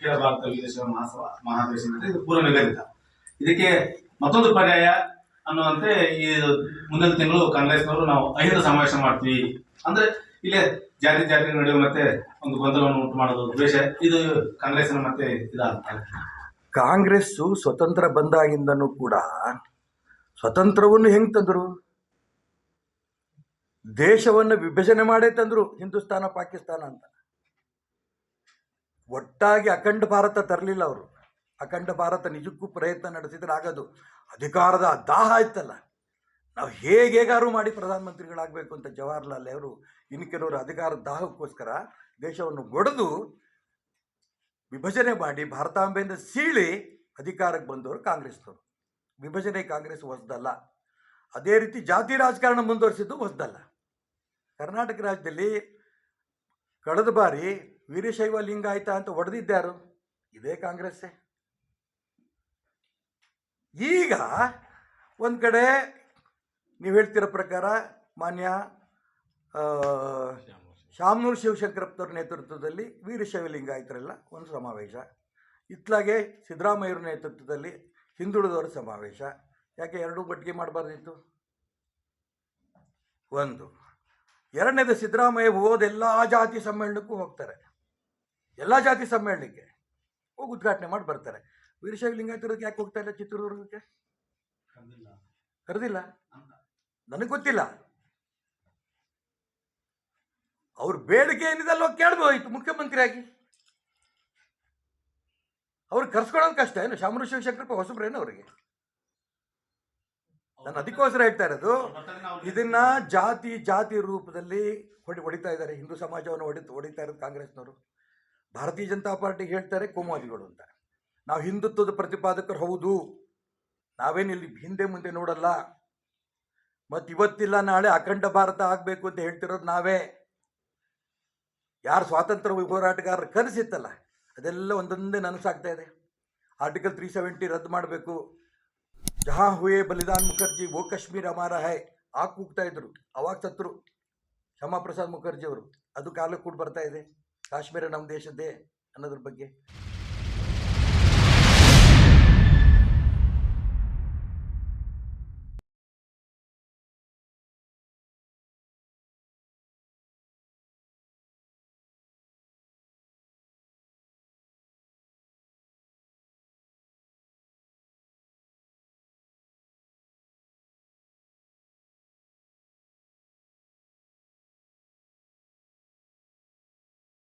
ಅಖಿಲ ಭಾರತ ವೀರಶೈವ ಮಹಾಸಭಾ ಅಂತ ಇದು ಪೂರ್ವ ನಿಗದಿತ ಇದಕ್ಕೆ ಮತ್ತೊಂದು ಪರ್ಯಾಯ ಅನ್ನುವಂತೆ ಈ ಮುಂದಿನ ತಿಂಗಳು ಕಾಂಗ್ರೆಸ್ನವರು ನಾವು ಐದು ಸಮಾವೇಶ ಮಾಡ್ತೀವಿ. ಅಂದ್ರೆ ಇಲ್ಲೇ ಜಾತಿ ಜಾತಿ ನಡುವೆ ಮತ್ತೆ ಒಂದು ಗೊಂದಲವನ್ನು ಉಂಟು ಮಾಡೋದು ದ್ವೇಷ ಇದು ಕಾಂಗ್ರೆಸ್ನ ಮತ್ತೆ ಇದಾಗ್ತದೆ ಕಾಂಗ್ರೆಸ್ಸು ಸ್ವತಂತ್ರ ಬಂದಾಗಿಂದನೂ ಕೂಡ ಸ್ವತಂತ್ರವನ್ನು ಹೆಂಗೆ ತಂದರು? ದೇಶವನ್ನು ವಿಭಜನೆ ಮಾಡೇ ತಂದ್ರು ಹಿಂದೂಸ್ತಾನ ಪಾಕಿಸ್ತಾನ ಅಂತ. ಒಟ್ಟಾಗಿ ಅಖಂಡ ಭಾರತ ತರಲಿಲ್ಲ ಅವರು. ಅಖಂಡ ಭಾರತ ನಿಜಕ್ಕೂ ಪ್ರಯತ್ನ ನಡೆಸಿದ್ರೆ ಆಗೋದು. ಅಧಿಕಾರದ ದಾಹ ಇತ್ತಲ್ಲ ನಾವು ಹೇಗೆ ಹೇಗಾರು ಮಾಡಿ ಪ್ರಧಾನಮಂತ್ರಿಗಳಾಗಬೇಕು ಅಂತ ಜವಾಹರ್ಲಾಲ್ ನೆಹರು ಇನ್ನು ಕೆಲವರು ಅಧಿಕಾರ ದಾಹಕ್ಕೋಸ್ಕರ ದೇಶವನ್ನು ಒಡೆದು ವಿಭಜನೆ ಮಾಡಿ ಭಾರತಾಂಬೆಯಿಂದ ಸೀಳಿ ಅಧಿಕಾರಕ್ಕೆ ಬಂದವರು ಕಾಂಗ್ರೆಸ್ನವರು. ವಿಭಜನೆ ಕಾಂಗ್ರೆಸ್ ಹೊಸದಲ್ಲ. ಅದೇ ರೀತಿ ಜಾತಿ ರಾಜಕಾರಣ ಮುಂದುವರಿಸಿದ್ದು ಹೊಸದಲ್ಲ. ಕರ್ನಾಟಕ ರಾಜ್ಯದಲ್ಲಿ ಕಳೆದ ಬಾರಿ ವೀರಶೈವ ಲಿಂಗಾಯತ ಅಂತ ಹೊಡೆದಿದ್ದಾರು ಇದೇ ಕಾಂಗ್ರೆಸ್ಸೇ. ಈಗ ಒಂದು ಕಡೆ ನೀವು ಹೇಳ್ತಿರೋ ಪ್ರಕಾರ ಮಾನ್ಯ ಶಾಮನೂರು ಶಿವಶಂಕರಪ್ಪನವ್ರ ನೇತೃತ್ವದಲ್ಲಿ ವೀರಶೈವ ಲಿಂಗಾಯತರೆಲ್ಲ ಒಂದು ಸಮಾವೇಶ. ಇತ್ಲಾಗೆ ಸಿದ್ದರಾಮಯ್ಯವ್ರ ನೇತೃತ್ವದಲ್ಲಿ ಹಿಂದುಳಿದವರ ಸಮಾವೇಶ. ಯಾಕೆ ಎರಡೂ ಒಟ್ಟಿಗೆ ಮಾಡಬಾರ್ದಿತ್ತು? ಒಂದು, ಎರಡನೇದು ಸಿದ್ದರಾಮಯ್ಯ ಹೋದೆಲ್ಲ ಜಾತಿ ಸಮ್ಮೇಳನಕ್ಕೂ ಹೋಗ್ತಾರೆ. ಎಲ್ಲ ಜಾತಿ ಸಮ್ಮೇಳನಕ್ಕೆ ಹೋಗಿ ಉದ್ಘಾಟನೆ ಮಾಡಿ ಬರ್ತಾರೆ. ವೀರಶೈವ ಲಿಂಗಾಯತರಕ್ಕೆ ಯಾಕೆ ಹೋಗ್ತಾ ಇಲ್ಲ ಚಿತ್ರದುರ್ಗಕ್ಕೆ? ಕರೆದಿಲ್ಲ. ನನಗೆ ಗೊತ್ತಿಲ್ಲ. ಅವ್ರ ಬೇಡಿಕೆ ಏನಿದೆ ಅಲ್ವ ಕೇಳ್ಬೋದಾಯ್ತು ಮುಖ್ಯಮಂತ್ರಿಯಾಗಿ. ಅವ್ರು ಕರ್ಸ್ಕೊಳ್ಳೋದು ಕಷ್ಟ. ಏನು ಶಾಮರು ಶಿವಶಂಕರಪ್ಪ ಹೊಸಬ್ರೇನು ಅವರಿಗೆ? ನಾನು ಅದಕ್ಕೋಸ್ಕರ ಹೇಳ್ತಾ ಇರೋದು ಇದನ್ನ ಜಾತಿ ಜಾತಿ ರೂಪದಲ್ಲಿ ಹೊಡಿ ಹೊಡಿತಾ ಇದ್ದಾರೆ. ಹಿಂದೂ ಸಮಾಜವನ್ನು ಹೊಡಿ ಹೊಡಿತಾ ಇರೋದು ಕಾಂಗ್ರೆಸ್ನವರು. ಭಾರತೀಯ ಜನತಾ ಪಾರ್ಟಿ ಹೇಳ್ತಾರೆ ಕೋಮುವಾದಿಗಳು ಅಂತ. ನಾವು ಹಿಂದುತ್ವದ ಪ್ರತಿಪಾದಕರು ಹೌದು. ನಾವೇನಿಲ್ಲಿ ಹಿಂದೆ ಮುಂದೆ ನೋಡಲ್ಲ. ಮತ್ತು ಇವತ್ತಿಲ್ಲ, ನಾಳೆ ಅಖಂಡ ಭಾರತ ಆಗಬೇಕು ಅಂತ ಹೇಳ್ತಿರೋದು ನಾವೇ. ಯಾರು ಸ್ವಾತಂತ್ರ್ಯ ಹೋರಾಟಗಾರರ ಕನಸಿತ್ತಲ್ಲ, ಅದೆಲ್ಲ ಒಂದೊಂದೇ ನನಸಾಗ್ತಾ ಇದೆ. ಆರ್ಟಿಕಲ್ ತ್ರೀ ಸೆವೆಂಟಿ ರದ್ದು ಮಾಡಬೇಕು. ಜಹಾ ಹುಯೆ ಬಲಿದಾನ್ ಮುಖರ್ಜಿ, ಓ ಕಾಶ್ಮೀರ ಅಮಾರ ಹೈ ಆ ಕೂಗ್ತಾ ಇದ್ರು. ಅವಾಗ ಸತ್ರು ಶ್ಯಾಮಾ ಪ್ರಸಾದ್ ಮುಖರ್ಜಿ ಅವರು. ಅದು ಕಾಲಕ್ಕೆ ಕೂಡ ಬರ್ತಾ ಇದೆ. ಕಾಶ್ಮೀರ ನಮ್ಮ ದೇಶದ್ದೇ ಅನ್ನೋದ್ರ ಬಗ್ಗೆ.